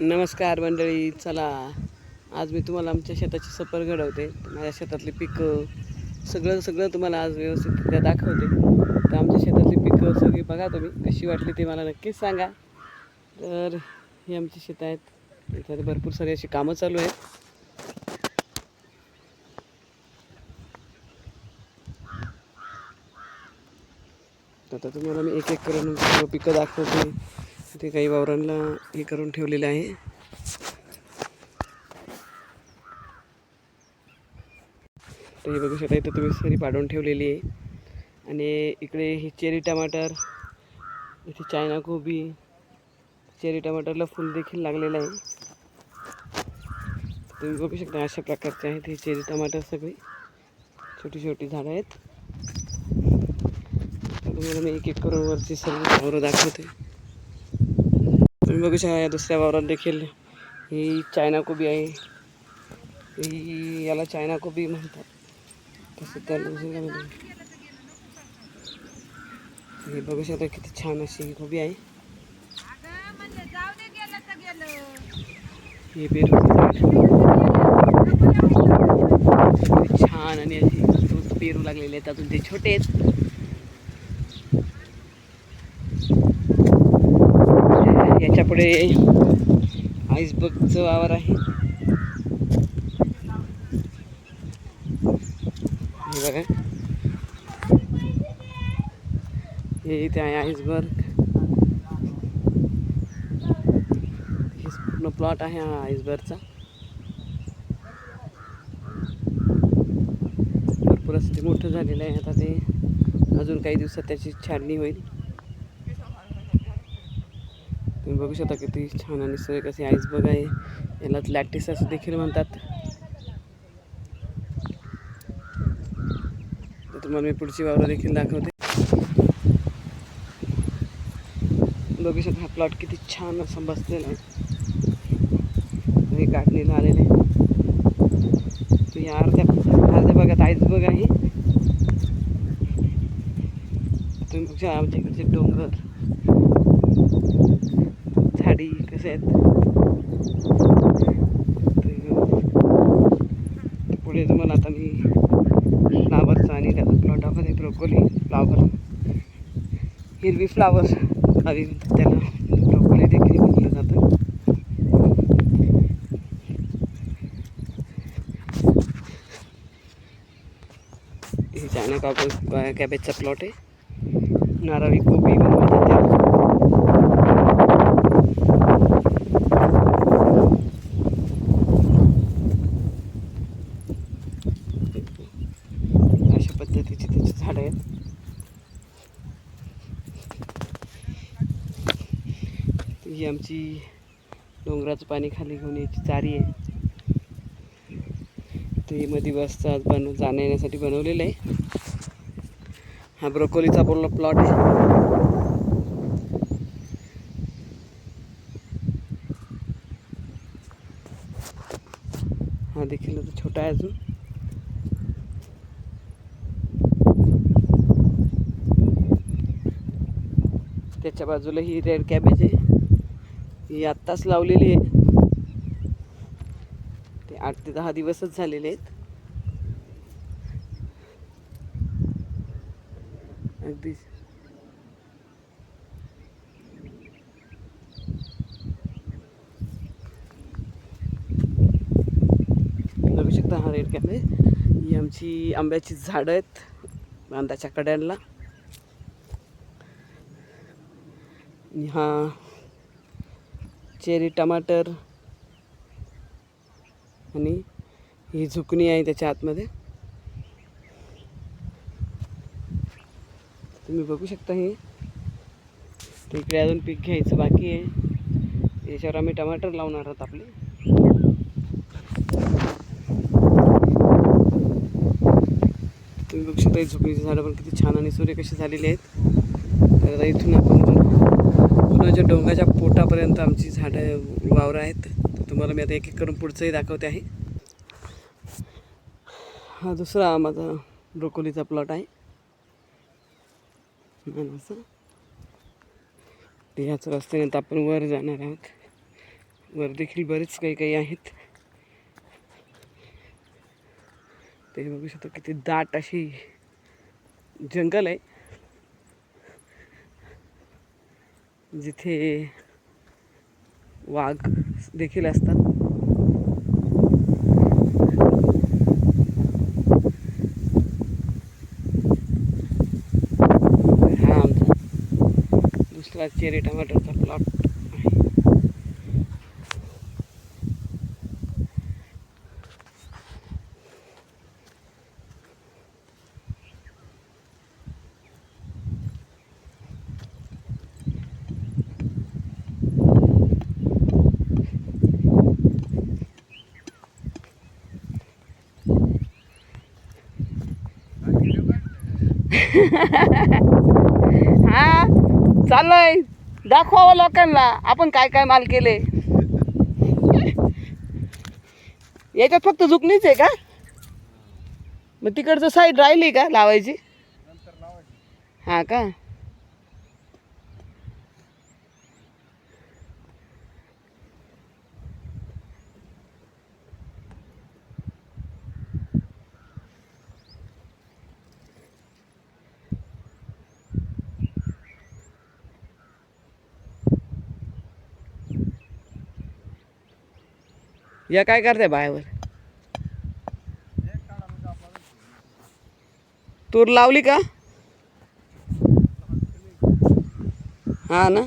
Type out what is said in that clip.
नमस्कार मंडळी चला. आज मी तुम्हाला आमच्या शेताची सफर घडवते. माझ्या शेतातली पिकं सगळं सगळं तुम्हाला आज व्यवस्थितरित्या दाखवते. तर आमच्या शेतातली पिकं सगळी बघा तुम्ही कशी वाटली ते मला नक्कीच सांगा. तर ही आमची शेतं आहेत. तर भरपूर सारी अशी कामं चालू आहेत. आता तुम्हाला मी एक एक करून पिकं दाखवते. ते काही वावरांना हे करून ठेवलेलं आहे. तर हे बघू शकता इथं तुम्ही सरी पाडून ठेवलेली आहे. आणि इकडे ही चेरी टमाटर इथे चायना कोबी चेरी टमाटरला फुल देखील लागलेलं आहे. तुम्ही बघू शकता अशा प्रकारचे आहेत हे चेरी टमाटर सगळी. छोटी छोटी झाडं आहेत. तुम्हाला मी एक एक करून वरची सर्व वावरं दाखवते. तुम्ही बघू शकता या दुसऱ्या वावरात देखील. ही चायना कोबी आहे. ही याला चायना कोबी म्हणतात. तसं त्याला दुसरीकडे म्हणतात. हे बघू शकता किती छान अशी ही कोबी आहे. हे पेरू छान आणि अशी पेरू लागलेले आहेत. अजून ते छोटे आहेत. पुढे आईसबर्गचं वावर आहे. हे बघा. हे इथे आहे आईसबर्ग हे पूर्ण प्लॉट आहे हा आईसबर्गचा भरपूर असं ते मोठं झालेलं आहे. आता ते अजून काही दिवसात त्याची छाडणी होईल. तुम्ही बघू शकता किती छान आणि सोय कशी आईसबर्ग आहे. याला लॅटिस असं देखील म्हणतात. तर तुम्हाला मी पुढची वावरं देखील दाखवते. बघू शकता हा प्लॉट किती छान असं बसलेला आहे. हे काढणीला आलेले आहे. या अर्ध्या अर्ध्या भागात आईसबर्ग आहे. तुम्ही बघू शकता आमच्या इकडचे डोंगर. झाडी कसे आहेत पुढे तुम्हाला आता मी फ्लावरचा आणि त्याचा प्लॉट दाखवते ब्रोकोली फ्लावर हिरवी फ्लावर हवी त्याला ब्रोकोली देखील म्हटलं जातं. हे चायना कापूस कॅबेजचा प्लॉट आहे. नारळी कोबी पण म्हणतात त्याला अशा पद्धतीची त्याची झाडं आहेत ही आमची डोंगराचं पाणी खाली घेऊन याची चारी आहे. ते मध्ये आज बन जाण्या येण्यासाठी बनवलेलं आहे. हा ब्रोकोलीचा बोलला प्लॉट आहे. हा देखील आता छोटा आहे अजून. त्याच्या बाजूला ही रेड कॅबेज आहे. ही आत्ताच लावलेली आहे. ते आठ ते दहा दिवसच झालेले आहेत. अगदी बघू शकता हा रेड कॅबेज ही आमची आंब्याची झाडं आहेत बांधाच्या कड्यांना हा चेरी टमाटर आणि ही झुकणी आहे त्याच्या आतमध्ये. तुम्ही बघू शकता हे. इकडे अजून पीक घ्यायचं बाकी आहे. याच्यावर आम्ही टमाटर लावणार आहोत आपले. तुम्ही बघू शकता ही झुकणीची झाडं पण किती छान आणि सूर्य कशी झालेली आहेत. तर इथून आपण इथं डोंगाच्या पोटापर्यंत आमची झाडं वावरं आहेत. तर तुम्हाला मी आता एक एक करून पुढचंही दाखवते आहे. हा दुसरा माझा ब्रोकोलीचा प्लॉट आहे. याच ह्याच रस्त्याने तर आपण वर जाणार आहोत. वर देखील बरेच काही काही आहेत. ते बघू शकतो किती दाट अशी जंगल आहे. जिथे वाघ देखील असतात. हा आमचा दुसरा चेरी टमाटरचा प्लॉट हा? चाललंय. दाखवावं लोकांना. आपण काय काय माल केले? याच्यात फक्त झुकणीच आहे का? मग तिकडचं साईड राहिली का लावायची? हा का? या काय करते बायावर? तूर लावली का? हा ना.